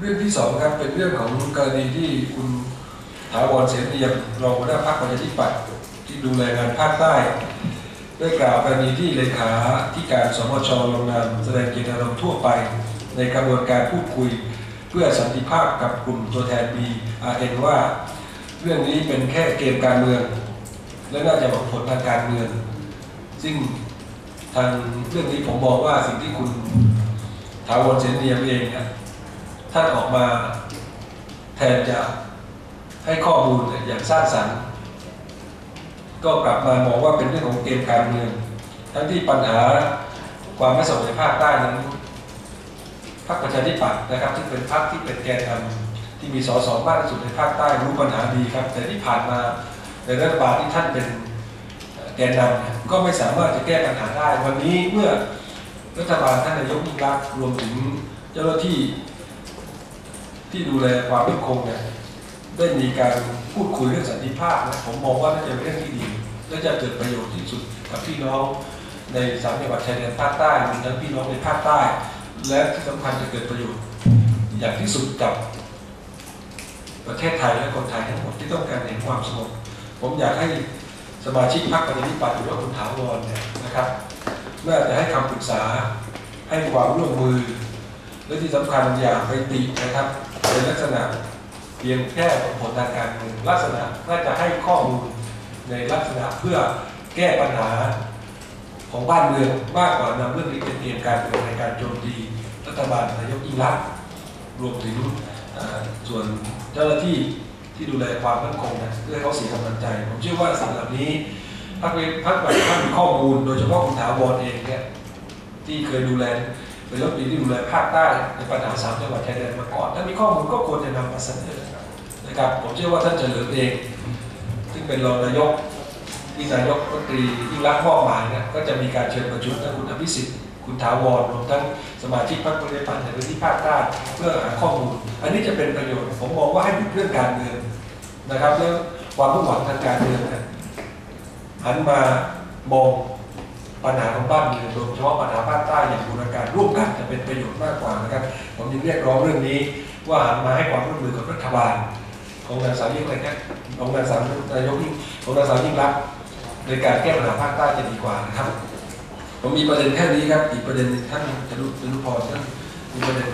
เรื่องที่สองครับเป็นเรื่องของกรณีที่คุณถาวรเสนเนียมรองหัวหน้าพรรคประชาธิปัตย์ที่ดูแลงานภาคใต้ได้กล่าวกรณีที่เลขาที่การสมชลงนามแสดงเจตนารมณ์ทั่วไป ในกระบวนการพูดคุย เพื่อสันติภาพกับกลุ่มตัวแทน BRN ว่า เรื่องนี้เป็นแค่เกมการเมือง และน่าจะหวังผลทางการเมือง ซึ่งทางเรื่องนี้ผมมองว่าสิ่งที่คุณถาวรเสนเนียมเองเนี่ย ท่านออกมาแทนจะให้ข้อมูลอย่างสร้างสรรค์ ก็กลับมามองว่าเป็นเรื่องของเกมการเมืองทั้งที่ปัญหาความไม่สมดุลภาคใต้นั้นพรรคประชาธิปัตย์นะครับที่เป็นพรรคที่เป็นแกนนำที่มีสสมากที่สุดในภาคใต้รู้ปัญหาดีครับ แต่ที่ผ่านมาในรัฐบาลที่ท่านเป็นแกนนำก็ไม่สามารถจะแก้ปัญหาได้ วันนี้เมื่อรัฐบาลท่านนายกยิ่งรักรวมถึงเจ้าหน้าที่ ที่ดูแลความมั่นคงเนี่ยได้มีการพูดคุยเรื่องสันติภาพนะผมมองว่าน่าจะเป็นเรื่องที่ดี และจะเกิดประโยชน์ที่สุดกับพี่น้องในสามจังหวัดชายแดนภาคใต้รวมทั้งพี่น้องในภาคใต้ และที่สำคัญจะเกิดประโยชน์ อย่างที่สุดกับประเทศไทยและคนไทยทั้งหมดที่ต้องการเห็นความสงบผมอยากให้สมาชิกพรรคประชาธิปัตย์หรือว่าคุณถาวรเนี่ยนะครับน่าจะให้คำปรึกษาให้ความร่วมมือ และที่สำคัญอย่าไปตินะครับ เป็นลักษณะเพียงแค่ผลทางการเมืองลักษณะน่าจะให้ข้อมูลในลักษณะเพื่อแก้ปัญหาของบ้านเมืองมากกว่านำเรื่องนี้เป็นเกมการเมืองในการโจมตีรัฐบาลนายกยิ่งรักรวมถึงส่วนเจ้าหน้าที่ที่ดูแลความมั่นคงนะเพื่อให้เขาเสียกำลังใจ ผมเชื่อว่าสิ่งเหล่านี้พรรคเวพรรคฝ่ายค้านมีข้อมูล โดยเฉพาะคุณถาวรเองเนี่ยที่เคยดูแล เป็นรัฐมนตรีที่ดูแลภาคใต้ในปัญหาสามจังหวัดชายแดนมาก่อนถ้ามีข้อมูลก็ควรจะนำมาเสนอนะครับ ผมเชื่อว่าท่านเฉลิมเอง ซึ่งเป็นรองนายกที่นายกรัฐมนตรียิ่งรักมอบหมายเนี่ยก็จะมีการเชิญประชุมทั้งคุณอภิสิทธิ์คุณถาวรรวมทั้งสมาชิกพรรคประชาธิปัตย์ในพื้นที่ภาคใต้เพื่อหาข้อมูล อันนี้จะเป็นประโยชน์ผมมองว่าให้หยุดเรื่องการเมืองนะครับแล้วความมุ่งหวังทางการเมืองหันมามอง ปัญหาของบ้านเมืองโดยเฉพาะปัญหาภาคใต้อย่างบูรณาการร่วมกันจะเป็นประโยชน์มากกว่านะครับ ผมจึงเรียกร้องเรื่องนี้ว่าหันมาให้ความร่วมมือกับรัฐบาล ของนางสาวยิ่งรักษณ์ของนางสาวนายกยิ่งของนางสาวยิ่งรักษณ์ในการแก้ปัญหาภาคใต้จะดีกว่านะครับ ผมมีประเด็นแค่นี้ครับ อีกประเด็นท่านจะรู้จะรู้พอท่านมีประเด็น